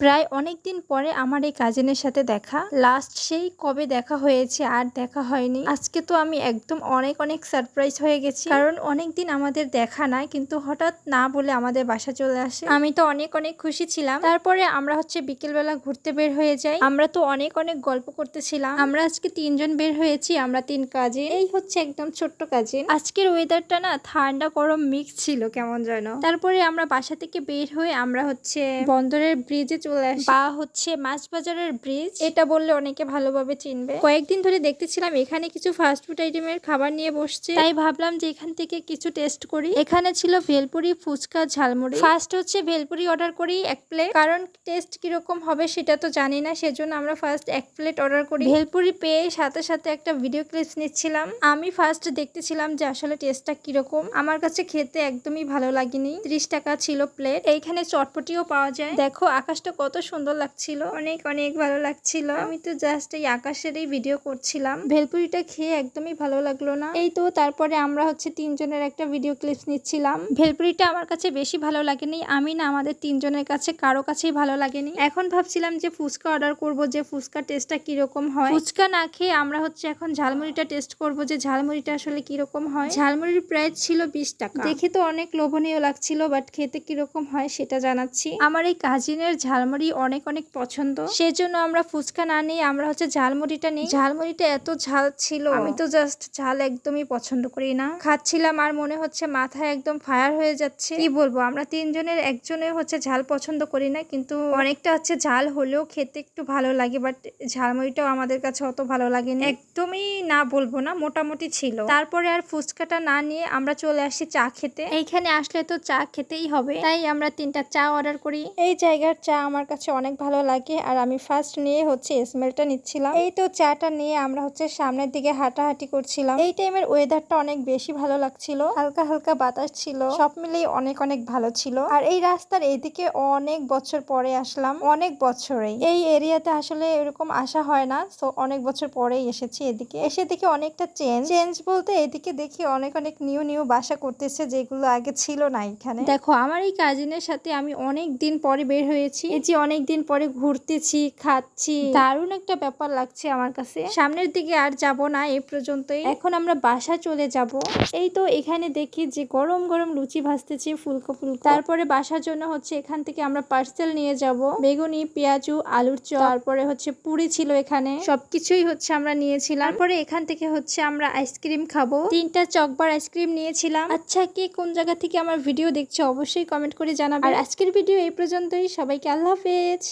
প্রায় অনেক দিন পরে আমার এই কাজিনের সাথে দেখা। লাস্ট সেই কবে দেখা হয়েছে আর দেখা হয়নি। আজকে তো আমি একদম অনেক অনেক সারপ্রাইজ হয়ে গেছি। কারণ অনেক দিন আমাদের দেখা নাই, কিন্তু হঠাৎ না বলে আমাদের বাসা চলে আসে। আমি তো অনেক অনেক খুশি ছিলাম। তারপরে আমরা হচ্ছে বিকেলবেলা ঘুরতে বের হয়ে যাই। আমরা তো অনেক অনেক গল্প করতেছিলাম। আমরা আজকে তিনজন বের হয়েছি, আমরা তিন কাজে এই হচ্ছে একদম ছোট্ট কাজিন। আজকের ওয়েদারটা না ঠান্ডা গরম মিক্স ছিল, কেমন যেন। তারপরে আমরা বাসা থেকে বের হয়ে আমরা হচ্ছে বন্দরের ব্রিজে চলে আসি। বা হচ্ছে মাছ বাজারের ব্রিজ এটা বললে অনেকে ভালোভাবে চিনবে। কয়েকদিন ধরে দেখতেছিলাম এখানে কিছু ফাস্ট ফুড আইটেমের খাবার নিয়ে বসছে। তাই ভাবলাম যে এখান থেকে কিছু টেস্ট করি। এখানে ছিল ভেলপুরি ফুচকা ঝালমুড়ি। ফার্স্ট হচ্ছে ভেলপুরি অর্ডার করি এক প্লেট কারণ টেস্ট কীরকম হবে সেটা তো জানি না সেজন্য আমরা ফার্স্ট এক প্লেট অর্ডার করি। ভেলপুরি পেয়ে সাথে সাথে একটা ভিডিও ক্লিপস নিচ্ছিলাম। আমি ফার্স্ট দেখতেছিলাম যে আসলে টেস্টটা কীরকম। আমার কাছে খেতে একদমই ভালো লাগেনি। ত্রিশ টাকা ছিল প্লেট এইখানে চটপটিও পাওয়া যায়। দেখো আকাশটা কত সুন্দর লাগছিল। অনেক অনেক ভালো লাগছিল। আমি তো জাস্ট এই আকাশেরই ভিডিও করছিলাম। ভেলপুরিটা খেয়ে একদমই ভালো লাগল না। এই তো তারপরে আমরা হচ্ছে তিনজনের একটা ভিডিও ক্লিপস নিচ্ছিলাম। ভেলপুরিটা আমার কাছে বেশি ভালো লাগেনি। আমি না আমাদের তিনজনের কাছে কারও কাছেই ভালো লাগেনি। এখন ভাবছিলাম যে ফুচকা অর্ডার করব যে ফুচকা টেস্টটা কীরকম হয়। ফুচকা না খেয়ে আমরা হচ্ছে এখন ঝালমুড়িটা টেস্ট করব যে ঝালমুড়িটা আসলে কীরকম হয়। ঝালমুড়ির প্রাইস ছিল বিশ টাকা। দেখে তো অনেক লোভনীয় লাগছিল বাট খেতে কীরকম হয় সেটা জানাচ্ছি। আমার এই কাজিনের ঝালমুড়ি অনেক অনেক পছন্দ। সেজন্য আমরা ফুচকা না নিয়ে আমরা হচ্ছে ঝালমুড়িটা নিই। ঝালমুড়িটা এত ঝাল ছিল। আমি তো জাস্ট ঝাল একদমই পছন্দ করি না। খাচ্ছিলাম আর মনে হচ্ছে মাথায় একদম ফায়ার হয়ে যাচ্ছে। কি বলব আমরা তিনজনের একজনের হচ্ছে ঝাল পছন্দ করি না কিন্তু অনেকটা হচ্ছে ঝাল হলেও খেতে একটু ভালো লাগে বাট ঝালমুড়িটাও আমাদের কাছে অত ভালো লাগেনি। একদমই না বলব না মোটামুটি ছিল। তারপরে আর ফুচকাটা না নিয়ে আমরা চলে আসি চা খেতে। এইখানে আসলে তো চা খেতেই হবে তাই আমরা তিনটা চা অর্ডার করি। এই জায়গার চা আমার কাছে অনেক ভালো লাগে আর আমি ফার্স্ট নিয়ে হচ্ছে স্মেলটা নিচ্ছিলাম। এই তো চাটা নিয়ে আমরা হচ্ছে সামনের দিকে হাঁটাহাঁটি করছিলাম। এই টাইমের ওয়েদারটা অনেক বেশি ভালো লাগছিল। হালকা হালকা বাতাস ছিল। সব মিলেই অনেক অনেক ভালো ছিল। আর এই রাস্তার এদিকে অনেক বছর পরে আসলাম। অনেক বছরেই। এই এরিয়াতে আসলে এরকম আসা হয় না। তো অনেক বছর পরেই এসেছি এদিকে। এসে দেখি অনেকটা চেঞ্জ চেঞ্জ বলতে এদিকে দেখি অনেক অনেক নিউ নিউ বাসা করতেছে যেগুলো আগে ছিল না এখানে। দেখো আমার এই কাজিনের সাথে আমি অনেক দিন পরে বের হয়েছি। যে অনেক দিন পরে ঘুরতেছি খাচ্ছি। দারুণ একটা ব্যাপার লাগছে আমার কাছে। সামনের দিকে আর যাব না এই পর্যন্তই। এখন আমরা বাসা চলে যাব। এই তো এখানে দেখি যে গরম গরম লুচি ভাজতেছি ফুলকো ফুলকো তারপরে বাসার জন্য হচ্ছে এখান থেকে আমরা পার্সেল নিয়ে যাব। বেগুনি পেঁয়াজু আলুর চপ। তারপরে হচ্ছে পুরি ছিল এখানে। সবকিছুই হচ্ছে আমরা নিয়েছিলাম। তারপরে এখান থেকে হচ্ছে আমরা আইসক্রিম খাব। তিনটা চকবার আইসক্রিম নিয়েছিলাম। আচ্ছা কে কোন জায়গা থেকে আমার ভিডিও দেখছ অবশ্যই কমেন্ট করে জানাবে। আর আজকের ভিডিও এই পর্যন্তই। সবাইকে আল্লাহ হাফেজ।